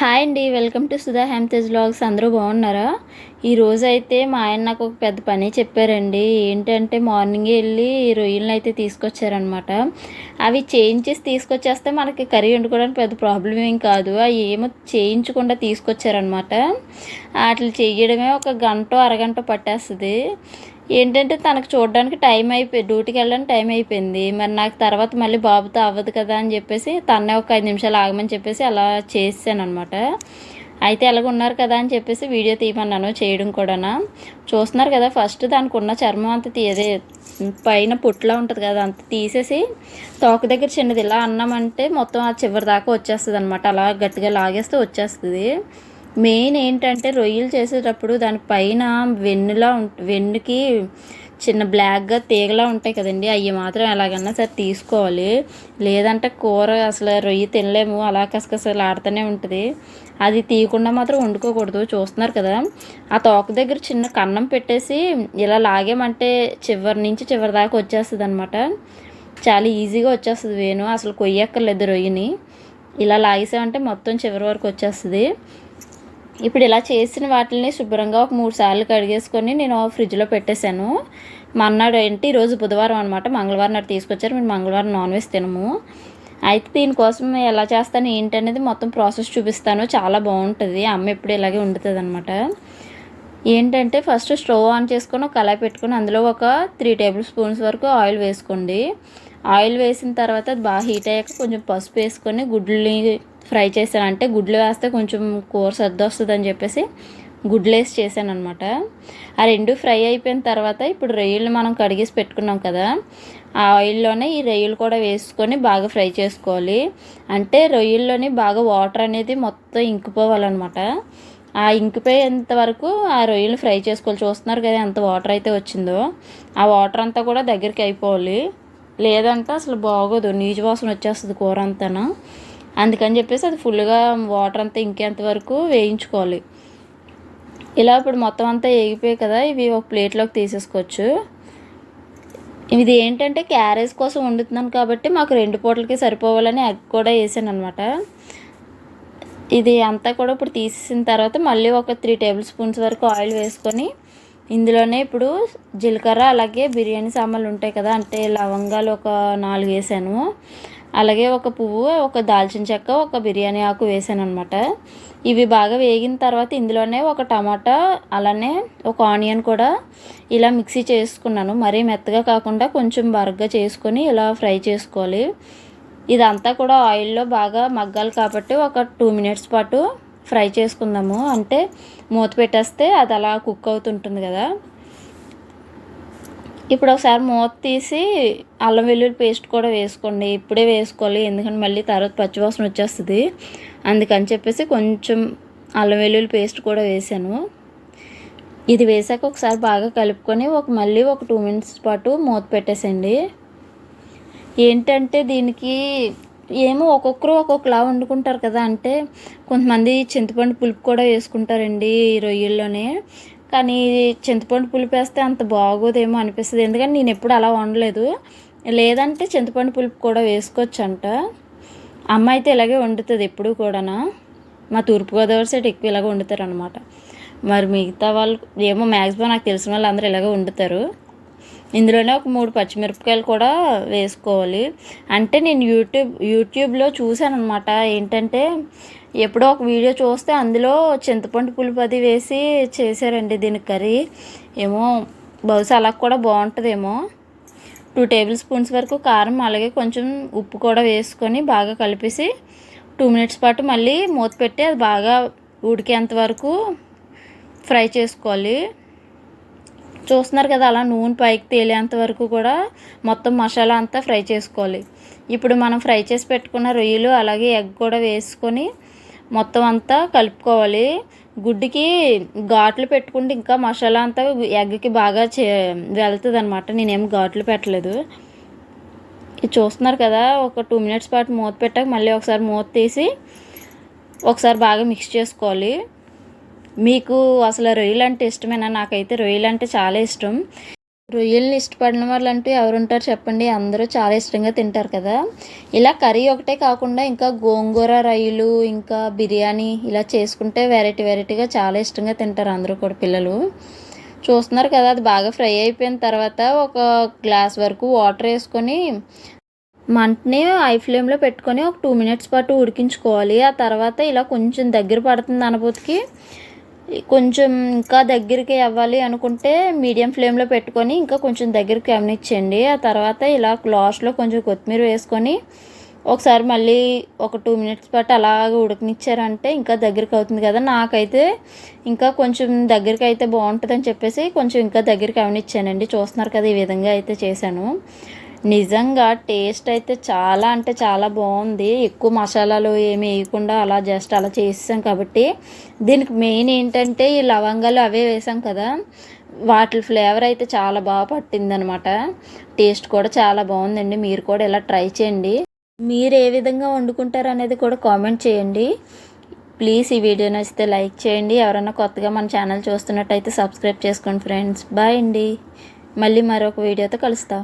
Hi అండి welcome to Sudha Hemtej blogs అందరూ బాగున్నారా? ఈరోజు అయితే మా ఆయన నాకు ఒక పెద్ద పని చెప్పారండి. ఏంటంటే మార్నింగ్ వెళ్ళి రొయ్యలను అయితే తీసుకొచ్చారనమాట అవి చేయించేసి తీసుకొచ్చేస్తే మనకి కర్రీ వండుకోవడానికి పెద్ద ప్రాబ్లం ఏం కాదు. అవి ఏమో చేయించకుండా తీసుకొచ్చారనమాట వాటిని చేయడమే ఒక గంట అరగంట పట్టేస్తుంది. ఏంటంటే తనకు చూడడానికి టైం అయిపోయి డ్యూటీకి వెళ్ళడానికి టైం అయిపోయింది. మరి నాకు తర్వాత మళ్ళీ బాబుతో అవ్వదు కదా అని చెప్పేసి తన్నే ఒక ఐదు నిమిషాలు ఆగమని చెప్పేసి అలా చేసాను అనమాట అయితే ఎలాగ ఉన్నారు కదా అని చెప్పేసి వీడియో తీయమన్నాను చేయడం కూడా చూస్తున్నారు కదా ఫస్ట్ దానికి ఉన్న చర్మం అంత తీయదే పైన పుట్లా ఉంటుంది కదా అంత తీసేసి తోక దగ్గర చిన్నది ఇలా అన్నామంటే మొత్తం ఆ చివరి దాకా వచ్చేస్తుంది అనమాట అలా గట్టిగా లాగేస్తే వచ్చేస్తుంది. మెయిన్ ఏంటంటే రొయ్యలు చేసేటప్పుడు దానిపైన వెన్నులా వెన్నులా వెన్నుకి చిన్న బ్లాక్గా తీగలా ఉంటాయి కదండి. అవి మాత్రం ఎలాగన్నా సరే తీసుకోవాలి. లేదంటే కూర అసలు రొయ్యి తినలేము. అలా కసకసలు ఆడుతూనే ఉంటుంది. అది తీయకుండా మాత్రం వండుకోకూడదు. చూస్తున్నారు కదా? ఆ తోక దగ్గర చిన్న కన్నం పెట్టేసి ఇలా లాగేమంటే చివరి నుంచి చివరి దాకా వచ్చేస్తుంది అనమాట చాలా ఈజీగా వచ్చేస్తుంది వేణు. అసలు కొయ్యక్కర్లేదు రొయ్యని. ఇలా లాగేసామంటే మొత్తం చివరి వరకు వచ్చేస్తుంది. ఇప్పుడు ఇలా చేసిన వాటిని శుభ్రంగా ఒక మూడు సార్లు కడిగేసుకొని నేను ఫ్రిడ్జ్లో పెట్టేశాను. మన్నాడు ఏంటి ఈరోజు బుధవారం అనమాట మంగళవారం నాడు తీసుకొచ్చారు మేము మంగళవారం నాన్ వెజ్ తినము. అయితే దీనికోసం ఎలా చేస్తాను ఏంటనేది మొత్తం ప్రాసెస్ చూపిస్తాను చాలా బాగుంటుంది అమ్మ ఎప్పుడు ఇలాగే వండుతుంది అనమాట ఏంటంటే ఫస్ట్ స్టవ్ ఆన్ చేసుకొని ఒక కళాయి పెట్టుకొని అందులో ఒక త్రీ టేబుల్ స్పూన్స్ వరకు ఆయిల్ వేసుకోండి. ఆయిల్ వేసిన తర్వాత అది బాగా హీట్ అయ్యాక కొంచెం పసుపు వేసుకొని గుడ్లని ఫ్రై చేశాను. అంటే గుడ్లు వేస్తే కొంచెం కూర సర్ది వస్తుంది అని చెప్పేసి గుడ్లు వేసి చేశాను అనమాట ఆ రెండు ఫ్రై అయిపోయిన తర్వాత ఇప్పుడు రొయ్యలు మనం కడిగేసి పెట్టుకున్నాం కదా ఆ ఆయిల్లోనే ఈ రొయ్యలు కూడా వేసుకొని బాగా ఫ్రై చేసుకోవాలి. అంటే రొయ్యల్లోని బాగా వాటర్ అనేది మొత్తం ఇంకిపోవాలన్నమాట. ఆ ఇంకిపోయేంత వరకు ఆ రొయ్యలు ఫ్రై చేసుకోవాలి. చూస్తున్నారు కదా ఎంత వాటర్ అయితే వచ్చిందో. ఆ వాటర్ అంతా కూడా దగ్గరికి అయిపోవాలి. లేదంటే అసలు బాగోదు. నీచు వాసన వచ్చేస్తుంది కూర అంతా అందుకని చెప్పేసి అది ఫుల్గా వాటర్ అంతా ఇంకేంత వరకు వేయించుకోవాలి. ఇలా ఇప్పుడు మొత్తం అంతా వేగిపోయాయి కదా ఇవి ఒక ప్లేట్లోకి తీసేసుకోవచ్చు. ఇది ఏంటంటే క్యారేజ్ కోసం వండుతున్నాను కాబట్టి మాకు రెండు పూటలకి సరిపోవాలని ఎగ్ కూడా వేసాను అనమాట ఇది అంతా కూడా ఇప్పుడు తీసేసిన తర్వాత మళ్ళీ ఒక త్రీ టేబుల్ స్పూన్స్ వరకు ఆయిల్ వేసుకొని ఇందులోనే ఇప్పుడు జీలకర్ర అలాగే బిర్యానీ సామాన్లు ఉంటాయి కదా అంటే లవంగాలు ఒక నాలుగు వేసాను. అలాగే ఒక పువ్వు ఒక దాల్చిన చెక్క ఒక బిర్యానీ ఆకు వేసాను అనమాట ఇవి బాగా వేగిన తర్వాత ఇందులోనే ఒక టమాటా అలానే ఒక ఆనియన్ కూడా ఇలా మిక్సీ చేసుకున్నాను. మరీ మెత్తగా కాకుండా కొంచెం బరగ్గా చేసుకొని ఇలా ఫ్రై చేసుకోవాలి. ఇదంతా కూడా ఆయిల్లో బాగా మగ్గాలి కాబట్టి ఒక టూ మినిట్స్ పాటు ఫ్రై చేసుకుందాము. అంటే మూత పెట్టేస్తే అది అలా కుక్ అవుతుంటుంది కదా. ఇప్పుడు ఒకసారి మూత తీసి అల్లం వెల్లుల్లి పేస్ట్ కూడా వేసుకోండి. ఇప్పుడే వేసుకోవాలి. ఎందుకంటే మళ్ళీ తర్వాత పచ్చివాసన వచ్చేస్తుంది. అందుకని చెప్పేసి కొంచెం అల్లం వెల్లుల్లి పేస్ట్ కూడా వేసాను. ఇది వేసాక ఒకసారి బాగా కలుపుకొని ఒక మళ్ళీ ఒక టూ మినిట్స్ పాటు మూత పెట్టేసండి ఏంటంటే దీనికి ఏమో ఒక్కొక్కరు ఒక్కొక్కలా వండుకుంటారు కదా. అంటే కొంతమంది చింతపండు పులుపు కూడా వేసుకుంటారండి ఈ రొయ్యల్లోనే. కానీ చింతపండు పులుపు వేస్తే అంత బాగోదేమో అనిపిస్తుంది. ఎందుకంటే నేను ఎప్పుడు అలా వండలేదు. లేదంటే చింతపండు పులుపు కూడా వేసుకోవచ్చు అంట అమ్మ అయితే ఇలాగే వండుతుంది ఎప్పుడు కూడా మా తూర్పుగోదావరి సైడ్ ఎక్కువ ఇలాగ వండుతారు అనమాట మరి మిగతా వాళ్ళు ఏమో మ్యాక్సిమం నాకు తెలిసిన వాళ్ళు అందరూ ఇలాగే వండుతారు. ఇందులోనే ఒక మూడు పచ్చిమిరపకాయలు కూడా వేసుకోవాలి. అంటే నేను యూట్యూబ్ యూట్యూబ్లో చూశాను అనమాట ఏంటంటే ఎప్పుడో ఒక వీడియో చూస్తే అందులో చింతపండు పులుపు అది వేసి చేశారండి దీని కర్రీ. ఏమో బహుశా అలా కూడా బాగుంటుందేమో. టూ టేబుల్ స్పూన్స్ వరకు కారం అలాగే కొంచెం ఉప్పు కూడా వేసుకొని బాగా కలిపేసి టూ మినిట్స్ పాటు మళ్ళీ మూత పెట్టి అది బాగా ఉడికేంత వరకు ఫ్రై చేసుకోవాలి. చూస్తున్నారు కదా అలా నూనె పైకి తేలేంత వరకు కూడా మొత్తం మసాలా అంతా ఫ్రై చేసుకోవాలి. ఇప్పుడు మనం ఫ్రై చేసి పెట్టుకున్న రొయ్యలు అలాగే ఎగ్ కూడా వేసుకొని మొత్తం అంతా కలుపుకోవాలి. గుడ్డుకి ఘాట్లు పెట్టుకుంటే ఇంకా మసాలా అంతా ఎగ్కి బాగా చే వెళ్తుంది అనమాట నేనేం ఘాట్లు పెట్టలేదు. ఇది చూస్తున్నారు కదా ఒక టూ మినిట్స్ పాటు మూత పెట్టాక మళ్ళీ ఒకసారి మూత తీసి ఒకసారి బాగా మిక్స్ చేసుకోవాలి. మీకు అసలు రొయ్యలు అంటే ఇష్టమేనా? నాకైతే రొయ్యలు అంటే చాలా ఇష్టం. రొయ్యల్ని ఇష్టపడిన వాళ్ళు అంటూ ఎవరుంటారు చెప్పండి? అందరూ చాలా ఇష్టంగా తింటారు కదా. ఇలా కర్రీ ఒకటే కాకుండా ఇంకా గోంగూర రొయ్యలు ఇంకా బిర్యానీ ఇలా చేసుకుంటే వెరైటీ వెరైటీగా చాలా ఇష్టంగా తింటారు అందరూ కూడా పిల్లలు. చూస్తున్నారు కదా అది బాగా ఫ్రై అయిపోయిన తర్వాత ఒక గ్లాస్ వరకు వాటర్ వేసుకొని మంటని ఐ ఫ్లేమ్లో పెట్టుకొని ఒక టూ మినిట్స్ పాటు ఉడికించుకోవాలి. ఆ తర్వాత ఇలా కొంచెం దగ్గర పడుతుంది అనుభూతికి కొంచెం ఇంకా దగ్గరికి అవ్వాలి అనుకుంటే మీడియం ఫ్లేమ్లో పెట్టుకొని ఇంకా కొంచెం దగ్గరికి అవనిచ్చండి ఆ తర్వాత ఇలా లాస్ట్లో కొంచెం కొత్తిమీర వేసుకొని ఒకసారి మళ్ళీ ఒక టూ మినిట్స్ పాటు అలాగ ఉడకనిచ్చారంటే ఇంకా దగ్గరికి అవుతుంది కదా. నాకైతే ఇంకా కొంచెం దగ్గరికి అయితే బాగుంటుందని చెప్పేసి కొంచెం ఇంకా దగ్గరికి అవనిచ్చానండి చూస్తున్నారు కదా ఈ విధంగా అయితే చేశాను. నిజంగా టేస్ట్ అయితే చాలా అంటే చాలా బాగుంది. ఎక్కువ మసాలాలు ఏమి వేయకుండా అలా జస్ట్ అలా చేసాం కాబట్టి దీనికి మెయిన్ ఏంటంటే ఈ లవంగాలు అవే వేసాం కదా. వాటి ఫ్లేవర్ అయితే చాలా బాగా పట్టిందనమాట. టేస్ట్ కూడా చాలా బాగుందండి. మీరు కూడా ఇలా ట్రై చేయండి. మీరు ఏ విధంగా వండుకుంటారు అనేది కూడా కామెంట్ చేయండి. ప్లీజ్ ఈ వీడియో నచ్చితే లైక్ చేయండి. ఎవరైనా కొత్తగా మన ఛానల్ చూస్తున్నట్టయితే సబ్స్క్రైబ్ చేసుకోండి ఫ్రెండ్స్ బాయ్ అండి. మళ్ళీ మరొక వీడియోతో కలుస్తాం.